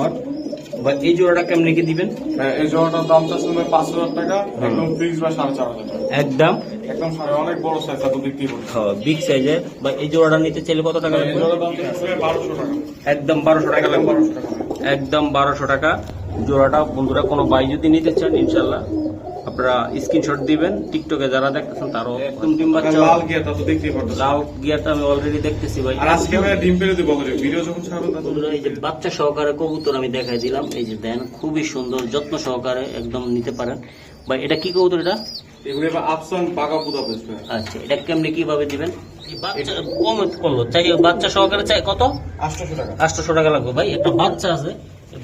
Not বা এই জোড়াটা কেমন কি দিবেন? হ্যাঁ, এই জোড়াটার দাম চাচ্ছে পাঁচ হাজার টাকা একদম ফিক্স বা সাড়ে চার হাজার টাকা। একদম? একদম সাড়ে অনেক বড় সাইজ এত বিক্রি হ্যাঁ বিগ সাইজে বা এই জোড়াটা নিতে চাইলে কত টাকা লাগবে? দাম চাচ্ছে বারোশো টাকা। একদম বারোশো টাকা লাগবে। বারোশো টাকা। একদম বারোশো টাকা। জোড়াটা বন্ধুরা কোনো বাই যদি নিতে চান ইনশাল্লাহ। আপনারা স্ক্রিনশট দিবেন টিকটকে যারা দেখতেছেন তারও একদম ডিম বাচ্চা। লাল গিয়ে তত বিক্রি করতেছে লাল গিয়ারটা আমি অলরেডি দেখতেছি ভাই। আর আজকে ভাই ডিম পেরে দিব ভিডিও যখন তখন। বন্ধুরা এই যে বাচ্চা সহকারে কবুতর আমি দেখাই দিলাম। এই যে দেন খুবই সুন্দর যত্ন সহকারে একদম নিতে পারেন। ভাই এটা কি কবুতর এটা? এগুলো আফসান বাগা পুদা বেচবে আচ্ছা এটা কেমনি কীভাবে দিবেন? বাচ্চা কম করল। চাই বাচ্চা সহকারে চাই কত? আটশোশো টাকা। আটশো টাকা লাগবে ভাই একটা বাচ্চা আছে।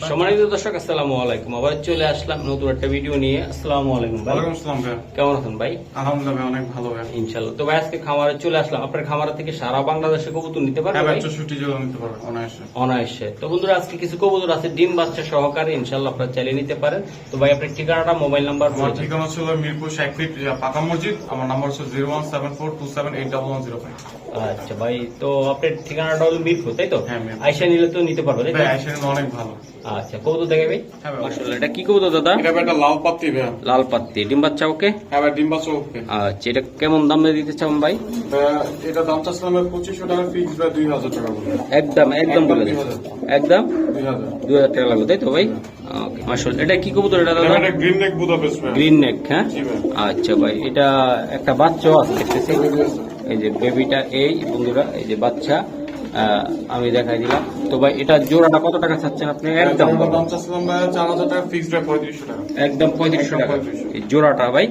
সম্মানিত দর্শক আসসালামু আলাইকুম। আবার চলে আসলাম নতুন একটা ভিডিও নিয়ে। আসসালামু আলাইকুম ভাই। আসসালাম ভাই কেমন আছেন ভাই? আলহামদুলিল্লাহ ভাই অনেক ভালো ভাই ইনশাল্লাহ তো ভাই আজকে খামারে চলে আসলাম। আপনার খামার থেকে সারা বাংলাদেশে কবুতর নিতে পারবেন হ্যাঁ ভাই? ভাই চৌষট্টি জোড়া নিতে পারবেন অনায়াসে। অনায়াসে। তো বন্ধুরা আজকে কিছু কবুতর আছে ডিম বাচ্চা সহকারে। ইনশাল্লাহ আপনারা চালিয়ে নিতে পারেন। তো ভাই আপনার ঠিকানাটা মোবাইল নাম্বার আমার ঠিকানা ছিল মিরপুর ফিট পাকা মসজিদ। আমার নাম্বার হচ্ছে zero one seven four two seven eight double one zero five. আচ্ছা ভাই তো আপনার ঠিকানাটা হলো মিরপুর তাই তো? হ্যাঁ। আইসা নিলে তো নিতে পারবে তাই তো? কিন্তু অনেক ভালো। আচ্ছা কবুতর দেখে ভাই। হ্যাঁ মাশাআল্লাহ এটা কি কবুতর দাদা? এটা একটা লাল পাত্তি ভাই লাল পাত্তি ডিম বাচ্চা ওকে? হ্যাঁ ভাই ডিম্বা চৌকে আচ্ছা এটা কেমন দাম দিতে চান ভাই? এটা দাম চাচ্ছিলাম ভাই পঁচিশশো টাকা ফিক্স দুই হাজার টাকা বলে। একদম একদম বলে। একদম দুই হাজার। দুই হাজার। টাকা লাগবে তাই তো ভাই? ওকে মাশাআল্লাহ। এটা কি কবুতর এটা এটা দাদা একটা গ্রিন নেক বুদা বেস্ট ভাই গ্রিন নেক হ্যাঁ? আচ্ছা ভাই এটা একটা বাচ্চাও আছে দেখতেছি এই যে বেবিটা এই বন্ধুরা এই যে বাচ্চা। আমি দেখাই দিলাম। তো ভাই এটা জোড়াটা কত টাকা চাচ্ছেন আপনি? একদম। একদম পঁয়ত্রিশশো টাকা। এই জোড়াটা ভাই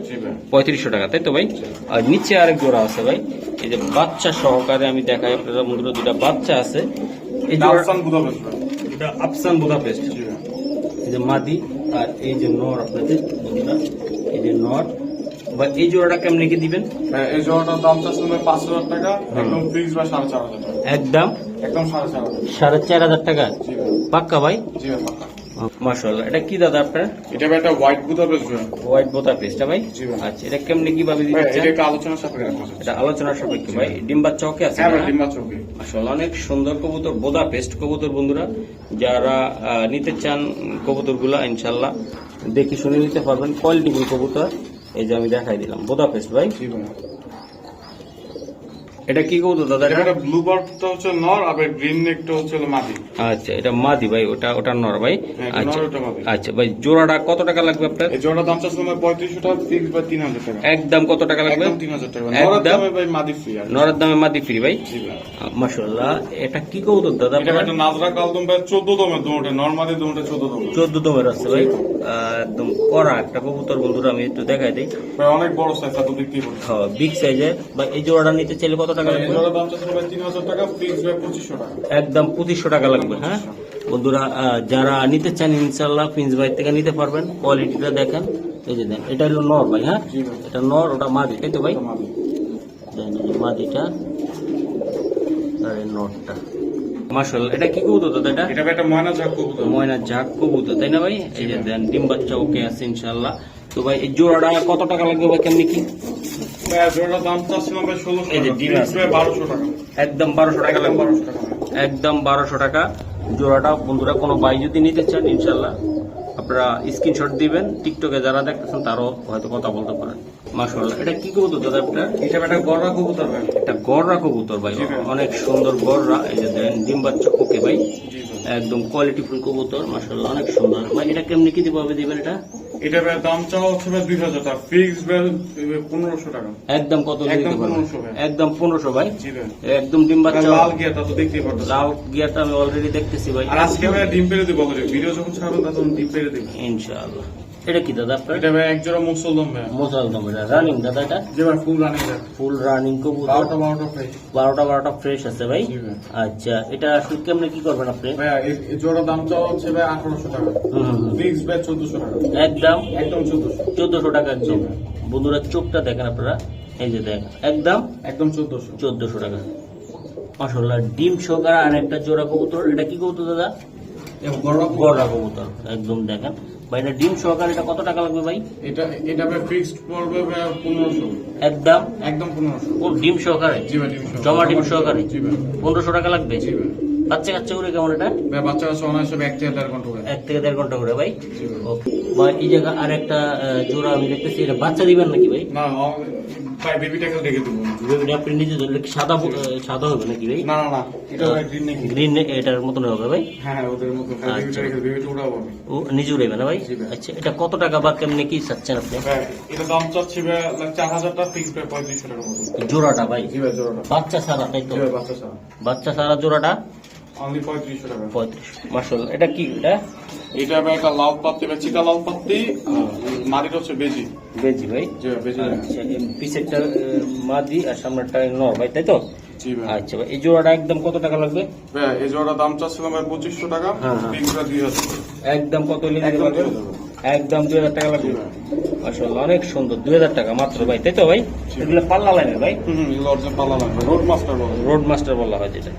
পঁয়ত্রিশশো টাকা তাই তো ভাই? আর নিচে আরেক জোড়া আছে ভাই। এই যে বাচ্চা সহকারে আমি দেখাই আপনারা বন্ধুরা দুটা বাচ্চা আছে। এই জোড়া এটা আফসান বুদাপেস্ট এই যে মাদি আর এই যে নর আপনাদের এই যে নর। বা এই জোড়াটা কেমনি কি দিবেন? হ্যাঁ, এই জোড়াটার দাম পাঁচ হাজার টাকা একদম ফিক্স ভাই সাড়ে চার হাজার টাকা। একদম? একদম সাড়ে চার হাজার। সাড়ে চার হাজার টাকা? পাক্কা ভাই? জি ভাই পাক্কা। মার্শাল্লাহ এটা কি দাদা আপনার? এটা একটা হোয়াইট বুদা বেস্ট হোয়াইট বোতা পেস্টটা ভাই? আচ্ছা এটা কেমনি কীভাবে ভাই, দিতে এটা আলোচনা সাপেক্ষে এটা আলোচনার সাপেক্ষে ভাই। ডিম বাচ্চা আছে হ্যাঁ ডিম্বা চৌকি। আসলে অনেক সুন্দর কবুতর বোদা পেস্ট কবুতর বন্ধুরা। যারা নিতে চান কবুতরগুলা ইনশাল্লাহ দেখে শুনে নিতে পারবেন। কোয়ালিটিফুল কবুতর। এই যে আমি দেখাই দিলাম। বোদা পেস্ট ভাই? এটা কি কবুতর দাদা? এটা? ব্লু বার্ডটা হচ্ছে নর আর গ্রিন নেকটা হচ্ছে মাদি। আচ্ছা এটা মাদি ভাই ওটা ওটা নর ভাই। হ্যাঁ, আচ্ছা নর, ওটা মাদি। আচ্ছা ভাই জোড়াটা কত টাকা লাগবে আপনার? এই জোড়াটার দাম চাচ্ছিলাম ভাই পঁয়ত্রিশশো টাকা ফিক্স তিন হাজার টাকা। একদম কত টাকা লাগবে? একদম তিন হাজার টাকা। একদম? নরের দামে ভাই মাদি ফ্রি আর নরের দামে মাদি ফ্রি ভাই? মাসাল্লাহ এটা কি কবুতর দাদা এটা একটা নাজরা কালদম ভাই চোদ্দ দমে দুটো নর্মালি দুটো চোদ্দ দম চোদ্দ দমের আছে ভাই। একদম কড়া একটা কবুতর বন্ধুরা আমি একটু দেখাই দিই। অনেক বড় সাইজ এত বিক্রি করছে। বিগ সাইজের বা এই জোড়াটা নিতে চাইলে কত টাকা লাগবে? জোড়ার দাম চাচ্ছিলাম ভাই তিন হাজার টাকা ফিক্স ভাই পঁচিশশো টাকা। একদম পঁচিশশো টাকা লাগবে হ্যাঁ? বন্ধুরা যারা নিতে চান ইনশাল্লাহ প্রিন্স ভাই থেকে নিতে পারবেন। কোয়ালিটিটা দেখেন। এই যে দেন এটা হলো নর ভাই হ্যাঁ? এটা নর ওটা মাদি তাই তো ভাই? মাদিটা আর নরটা। মার্শাল এটা কি কবুতর দাদা এটা? এটা একটা ময়না ঝাক কবুতর। ময়না ঝাক কবুতর তাই না ভাই? এই যে দেন ডিম বাচ্চা ওকে আছে ইনশাল্লাহ তো ভাই এই জোড়াটা কত টাকা লাগবে ভাই কেমনি কি? একদম বারোশো টাকা লাগবে। একদম বারোশো টাকা। জোড়াটা বন্ধুরা কোনো বাই যদি নিতে চান ইনশাল্লাহ আপনারা স্ক্রিনশট দিবেন টিকটকে যারা দেখতেছেন তারও হয়তো কথা বলতে পারেন। মাসাল্লাহ এটা কি কবুতর দাদা আপনার? এটা একটা গররা কবুতর ভাই। এটা গড়রা কবুতর ভাই অনেক সুন্দর গড়রা এই যে দেন ডিম বাচ্চা ওকে ভাই। একদম কোয়ালিটিফুল কবুতর মাসাল্লাহ অনেক সুন্দর। ভাই এটা কেমনি কি দিবে দিবেন এটা? এটা দাম চাওয়া হচ্ছে দুই হাজার। টাকা ফিক্স পনেরোশো টাকা। একদম কত একদম পনেরোশো পারবেন? 1500 ভাই। একদম পনেরোশো ভাই? একদম ডিম বাচ্চা লাল গিয়াটা তো দেখতেই পারতেছে লাল গিয়ারটা আমি অলরেডি দেখতেছি ভাই। আর আজকে ভাই ডিম পেরে দিব ভিডিও যখন ছাড়বো তখন ডিম পেরে দিব ইনশাআল্লাহ। এটা কি দাদা আপনার? এটা ভাই এক জোড়া মুসলদম ভাই। মোজাল দম এটা রানিং দাদা এটা? যে ভাই ফুল রানিং ভাই। ফুল রানিং কবুতর। বারোটা বারোটা ফ্রেশ বারোটা বারোটা ফ্রেশ আছে ভাই? আচ্ছা এটা আসলে কেমনে কি করবেন আপনি? ভাই এই জোড়া দাম চাওয়া হচ্ছে ভাই আঠারোশো টাকা। ফিক্স ভাই চোদ্দশো টাকা। একদম? একদম চোদ্দশো। চোদ্দশো টাকা একদম। বন্ধুরা চোখটা দেখেন আপনারা। এই যে দেখেন একদম? একদম চোদ্দশো। চোদ্দশো টাকা। মাসাল্লাহ ডিম সহকারে আর একটা জোড়া কবুতর। এটা কি কবুতর দাদা? গড়া কবুতর। একদম দেখেন। ভাই এটা ডিম সহকারে এটা কত টাকা লাগবে ভাই? এটা এটা ভাই ফিক্সড পড়বে পনেরোশো। একদম? একদম পনেরোশো। ও ডিম সহকারে? জি ভাই ডিম। জমা ডিম সহকারে? জি ভাই। পনেরোশো টাকা লাগবে? জি ভাই। বাচ্চা কাচ্চা উড়ে কেমন এটা? বাচ্চা কাছে অনায়াসে এক থেকে দেড় ঘণ্টা করে। এক থেকে দেড় ঘণ্টা করে ভাই? ওকে। বা এই জায়গা আর একটা জোড়া আমি দেখতেছি এটা বাচ্চা দিবেন নাকি ভাই? না ভাই বেবিটাকে দেখে দেবো। বেবিটা আপনি নিজে ধরলে সাদা সাদা হবে নাকি ভাই? না না না এটা গ্রিন নাকি? গ্রিন এটার মতন হবে ভাই? হ্যাঁ হ্যাঁ ওদের মতো বেবিটা উড়াবো ও নিজে উড়াবে না ভাই? আচ্ছা এটা কত টাকা বা কেমনে কি চাচ্ছেন আপনি? এটা দাম চাচ্ছি ভাই লাইক চার ফিক্স ভাই পঁয়ত্রিশশো টাকার জোড়াটা ভাই? জোড়াটা। বাচ্চা সারা তাই তো বাচ্চা ছাড়া। বাচ্চা সারা জোড়াটা? অনলি টাকা এটা কি এটা? এটা ভাই একটা লাল পাত্তি বা চিকা লাল পাত্তি মাটিটা হচ্ছে বেজি। বেজি ভাই? জি ভাই বেজি আচ্ছা এই পিছেরটা মাদি আর সামনেরটা নর ভাই তাই তো? আচ্ছা ভাই এই জোড়াটা একদম কত টাকা লাগবে? ভাই এই জোড়াটা দাম চাচ্ছিলাম ভাই পঁচিশশো টাকা হ্যাঁ, হ্যাঁ। হাজার একদম কত দিতে একদম পারবেন? দুই হাজার। একদম দুই হাজার টাকা লাগবে। জি অনেক সুন্দর দুই হাজার টাকা মাত্র ভাই তাই তো ভাই? এগুলো পাল্লা লাইনের ভাই? হুম হুম এগুলো পাল্লা লাগবে রোড মাস্টার বলে রোড মাস্টার বলা হয় যেটা।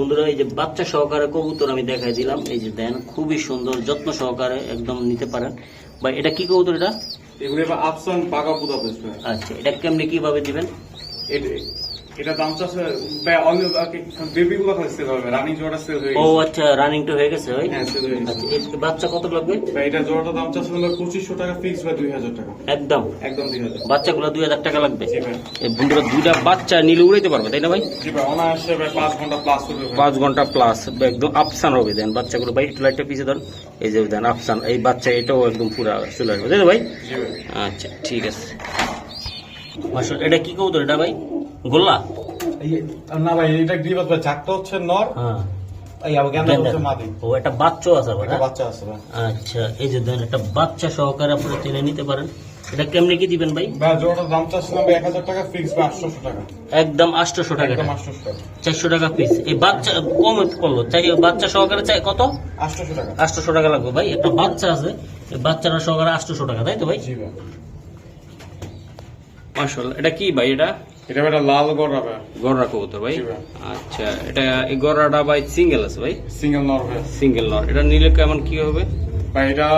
বন্ধুরা এই যে বাচ্চা সহকারে কবুতর আমি দেখাই দিলাম। এই যে দেন খুবই সুন্দর যত্ন সহকারে একদম নিতে পারেন। বা এটা কি কবুতর এটা? আচ্ছা এটা কেমনি কীভাবে দিবেন? এটা দাম চাচ্ছে ভাই অন্য খালি সেল হবে রানিং জোড়াটা সেল হয়ে ও আচ্ছা রানিং তো হয়ে গেছে ভাই হ্যাঁ সেল হয়ে গেছে। আচ্ছা বাচ্চা কত লাগবে? ভাই এটা জোড়াটা দাম চাচ্ছে টাকা ফিক্স টাকা। একদম। একদম বাচ্চাগুলো টাকা লাগবে? এই বন্ধুরা দুইটা বাচ্চা নিলে উড়াইতে পারবে তাই না ভাই? জি ভাই অনায়াসে ভাই পাঁচ ঘণ্টা প্লাস ঘণ্টা একদম আফসান হবে দেন বাচ্চাগুলো ভাই একটু লাইটটা পিছিয়ে ধরুন এই যে দেন আফসান এই বাচ্চা এটাও একদম পুরা চলে আসবে তাই তো ভাই? আচ্ছা ঠিক আছে। এটা কি কবুতর এটা ভাই? গোল্লা? না ভাই এটা গ্রিবাস ভাই চারটা হচ্ছে নর হ্যাঁ। এই আবার গেন্দা হচ্ছে মাদি। ও একটা বাচ্চা আছে আবার? বাচ্চা আছে ভাই। আচ্ছা এই যে দেন একটা বাচ্চা সহকারে আপনারা কিনে নিতে পারেন। এটা কেমনি কি দিবেন ভাই? ভাই জোড়াটার দাম চাচ্ছিলাম ভাই এক হাজার টাকা ফিক্স বা আটশোশো টাকা। একদম আটশোশো টাকা একদম আটশোশো টাকা। চারশো টাকা পিস এই বাচ্চা কম করল। চাই বাচ্চা সহকারে চাই কত? আটশোশো টাকা। আটশোশো টাকা লাগবে ভাই একটা বাচ্চা আছে। এই বাচ্চাটা সহকারে আটশোশো টাকা তাই তো ভাই? জি ভাই। এটা কি ভাই এটা? এটা একটা লাল গড়া ভাই। গররা কবুতর ভাই? আচ্ছা এটা এই গররাটা ভাই সিঙ্গেল আছে ভাই? সিঙ্গেল নর ভাই। সিঙ্গেল নট এটা নিলে কেমন কি হবে? ভাই এটা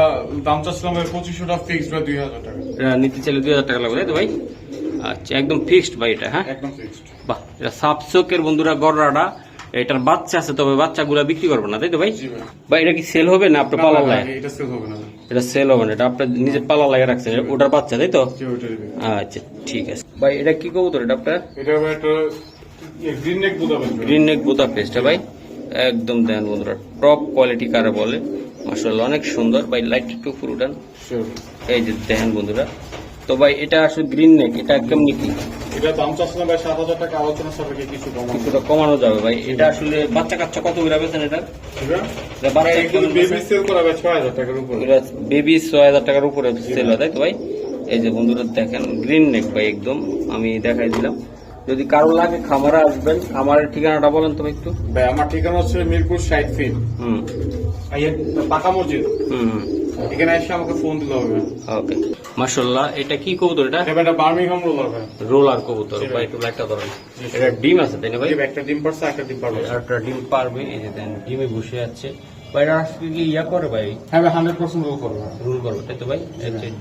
দাম চাচ্ছিলাম ভাই পঁচিশশো টাকা ফিক্স ভাই দুই হাজার টাকা। এটা নিতে চাইলে দুই হাজার টাকা লাগবে তাই তো ভাই? আচ্ছা একদম ফিক্সড ভাই এটা হ্যাঁ? একদম ফিক্সড বাহ এটা সাপসোকের বন্ধুরা গররাটা এটার বাচ্চা আছে তবে বাচ্চাগুলা বিক্রি করবে না তাই তো ভাই? ভাই। এটা কি সেল হবে না আপনার পালা লাগে? এটা সেল হবে না। এটা সেল হবে না এটা আপনার নিজের পালা লাগে রাখছেন ওটার বাচ্চা তাই তো? আচ্ছা ঠিক আছে। ভাই এটা কি কবুতর এটা আপনার? এটা ভাই একটা গ্রিন নেক বুদা ভাই। গ্রিন নেক ভাই। একদম দেন বন্ধুরা টপ কোয়ালিটি কারা বলে। মাসাল্লাহ অনেক সুন্দর। ভাই লাইট একটু উপর উঠান। এই যে দেখেন বন্ধুরা। তো ভাই এটা আসলে গ্রিন নেক এটা কেমনি কি? এটা দাম চাচ্ছিলাম ভাই সাত হাজার টাকা আলোচনা সাপেক্ষে কিছু কমানো কিছুটা কমানো যাবে ভাই। এটা আসলে বাচ্চা কাচ্চা কত করে বেছেন এটা? বেবি সেল করা ভাই ছয় হাজার টাকার উপরে। বেবি ছয় হাজার টাকার উপরে সেল হয় তাই তো ভাই? এই যে বন্ধুরা দেখেন গ্রিন নেক ভাই একদম আমি দেখাই দিলাম। যদি কারও লাগে খামারে আসবেন খামারের ঠিকানাটা বলেন তো একটু। ভাই আমার ঠিকানা হচ্ছে মিরপুর ষাট ফিট হুম। পাকা মসজিদ। হুম হুম। এখানে এসে আমাকে ফোন দিতে হবে। ওকে এটা কি কবুতর এটা? এটা একটা বার্মিংহাম রোলার ভাই। রোলার কবুতর ভাই। ভাই একটু লাইটটা ধরেন এটা ডিম আছে তাই না ভাই? একটা ডিম পারছে একটা ডিম পারবে। একটা ডিম পারবে এই যে দেন ডিমে বসে আছে ভাই আজকে কি ইয়া করে ভাই? হ্যাঁ ভাই হান্ড্রেড পার্সেন্ট রোল করবে। রুল করব তাই তো ভাই?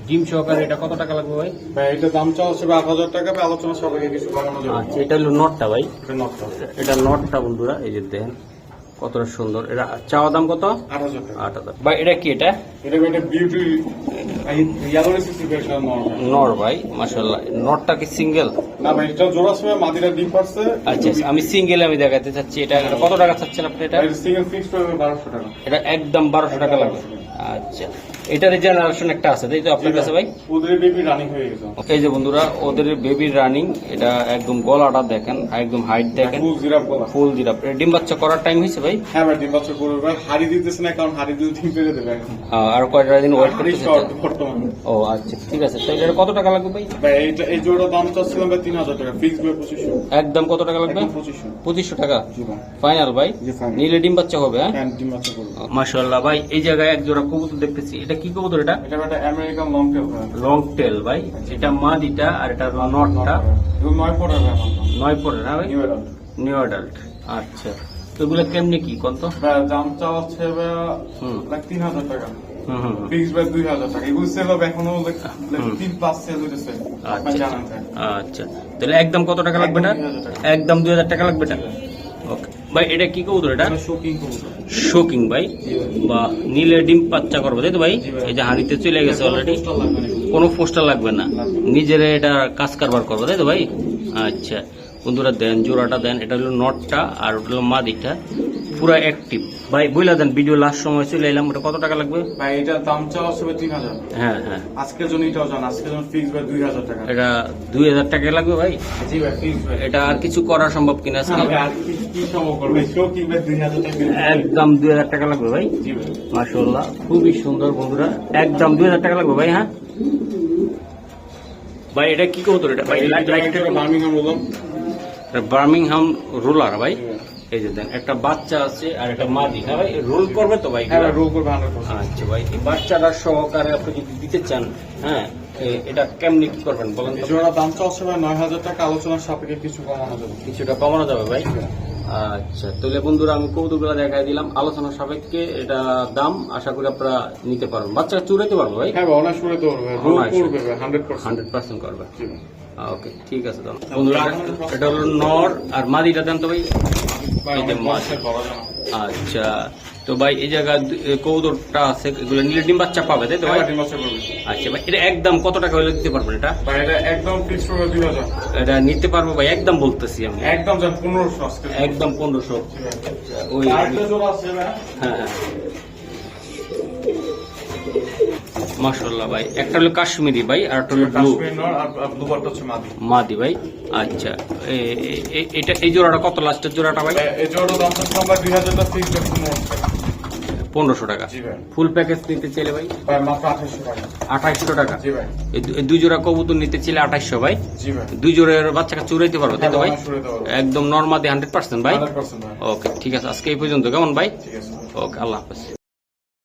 ডিম সহকারে এটা কত টাকা লাগবে ভাই? ভাই এটা দাম চাওয়া হচ্ছে আট হাজার টাকা আলোচনা কিছু যাবে। আচ্ছা এটা হলো নটটা ভাই। এটা নটটা। এটা নটটা বন্ধুরা এই যে দেখেন কতটা সুন্দর। এটা চাওয়া দাম কত? আট হাজার ভাই এটা কি এটা? নর ভাই। নটটা কি সিঙ্গেল না ভাই এটা জোড়া সময় মাদিরা ডিম আচ্ছা আমি সিঙ্গেল আমি দেখাতে চাচ্ছি। এটা কত টাকা চাচ্ছেন আপনি এটা? এটা একদম বারোশো টাকা লাগবে আচ্ছা এটার জেনারেশন একটা আছে তাই তো আপনার কাছে ভাই? ওদের বেবি রানিং হয়ে গেছে। এই যে বন্ধুরা ওদের বেবি রানিং এটা একদম গলাটা দেখেন একদম হাইট দেখেন। ফুল জিরাপ ফুল ডিম বাচ্চা করার টাইম হয়েছে ভাই? হ্যাঁ ভাই ডিম বাচ্চা করবে ভাই হাড়ি দিতেছে না কারণ হাড়ি দিলে ডিম পেরে দেবে এখন। আর কয়টা দিন ওয়েট করতে বর্তমানে। ও আচ্ছা ঠিক আছে। তো এটা কত টাকা লাগবে ভাই? ভাই এইটা এই জোড়া দাম চাচ্ছিলাম ভাই তিন হাজার টাকা। ফিক্স ভাই পঁচিশশো। একদম কত টাকা লাগবে? পঁচিশশো। পঁচিশশো টাকা? জি ফাইনাল ভাই? নিলে ডিম বাচ্চা হবে হ্যাঁ? হ্যাঁ ডিম বাচ্চা করবে। মাশাল্লাহ ভাই এই জায়গায় এক জোড়া কবুতর দেখতেছি। এটা কি কবুতর এটা? এটা একটা American long tail long tail ভাই। এটা মাদিটা আর এটা নটটা। নয় পড়ে নয় পরে না ভাই? নিউ অ্যাডাল্ট নিউ অ্যাডাল্ট আচ্ছা। তো এগুলো কেমনি কি? কোন তো ভাই দাম চাওয়া হচ্ছে লাইক তিন হাজার টাকা। হুম হুম হুম। ফিক্স ভাই দুই হাজার টাকা। এগুলো সেল হবে এখনও like- like হুম। তিন প্লাস সেল হইতেছে। আচ্ছা জানান ভাই। তাহলে একদম কত টাকা লাগবে না একদম 2000 টাকা। একদম দুই হাজার টাকা লাগবে ওকে ভাই এটা কি কবুতর এটা? শোকিং ভাই। বা নীলে ডিম বাচ্চা করবে তাই তো ভাই? এই যে হাঁড়িতে চলে গেছে অলরেডি কোনো পোস্টার লাগবে না। নিজেরে এটা কাজ কারবার করবে তাই তো ভাই? আচ্ছা। বন্ধুরা দেন জোড়াটা দেন এটা হলো নটটা আর ওটা হলো মাদিটা পুরো অ্যাক্টিভ ভাই বইলা দেন ভিডিও লাস্ট সময় চলে এলাম ওটা কত টাকা লাগবে? ভাই এটা দাম চাওয়া হবে তিন হাজার। হ্যাঁ হ্যাঁ। আজকের জন্য এটাও জান আজকের জন্য ফিক্স ভাই দুই হাজার টাকা। এটা দুই হাজার টাকা লাগবে ভাই? জি ভাই ফিক্স ভাই। এটা আর কিছু করা সম্ভব কিনা? আজকে আর কি সম্ভব করবে? শোকিং ভাই দুই হাজার টাকা একদম দুই হাজার টাকা লাগবে ভাই? জি ভাই। মাশাল্লাহ খুবই সুন্দর বন্ধুরা। একদম দুই হাজার টাকা লাগবে ভাই হ্যাঁ? ভাই এটা কি কবুতর এটা? ভাই লাইট লাইট বার্মিংহাম বললাম বার্মিংহাম রোলার ভাই। এই যে দেন একটা বাচ্চা আছে আর একটা মাদি হ্যাঁ ভাই রোল করবে তো ভাই? হ্যাঁ রোল করবে আচ্ছা ভাই এই বাচ্চাটা সহকারে আপনি যদি দিতে চান হ্যাঁ এটা কেমনি কি করবেন বলেন জোড়া দাম চাওয়া ভাই নয় হাজার টাকা আলোচনার সাপেক্ষে কিছু কমানো যাবে। কিছুটা কমানো যাবে ভাই? আচ্ছা তাহলে বন্ধুরা আমি কৌতুকগুলো দেখাই দিলাম। আলোচনা সাপেক্ষে এটা দাম আশা করি আপনারা নিতে পারবেন। বাচ্চা চুরাইতে পারব ভাই? হ্যাঁ অনার্স পারবে ভাই। হান্ড্রেড পার্সেন্ট করবে ওকে ঠিক আছে বন্ধুরা এটা- হলো নর আর মাদিটা দেন তো ভাই। আচ্ছা তো ভাই এই জায়গায় কৌদরটা আছে এগুলো নিলে ডিম বাচ্চা পাবে তাই তো ভাই? হ্যাঁ, আচ্ছা ভাই এটা একদম কত টাকা হলে দিতে পারবেন এটা? এটা একদম এটা নিতে পারব ভাই একদম বলতেছি আমি। একদম পনেরোশো একদম পনেরোশো। ওই হ্যাঁ হ্যাঁ। মাশাল্লাহ ভাই। একটা হলো কাশ্মীরি ভাই আর একটা হলো ব্লু মাদি। ভাই আচ্ছা। এটা এই জোড়াটা কত লাস্টের জোড়াটা ভাই? এই জোড়াটা দাম পনেরোশো টাকা। ফুল প্যাকেজ নিতে চাইলে ভাই? আঠাইশশো টাকা। দুই জোড়া কবুতর নিতে চাইলে আঠাইশশো ভাই? দুই জোড়ার বাচ্চাকে চুরাইতে পারব তাই তো ভাই? একদম নর্মাদি হান্ড্রেড পার্সেন্ট ভাই? হান্ড্রেড পার্সেন্ট ভাই। ওকে ঠিক আছে। আজকে এই পর্যন্ত কেমন ভাই? ওকে আল্লাহ হাফেজ।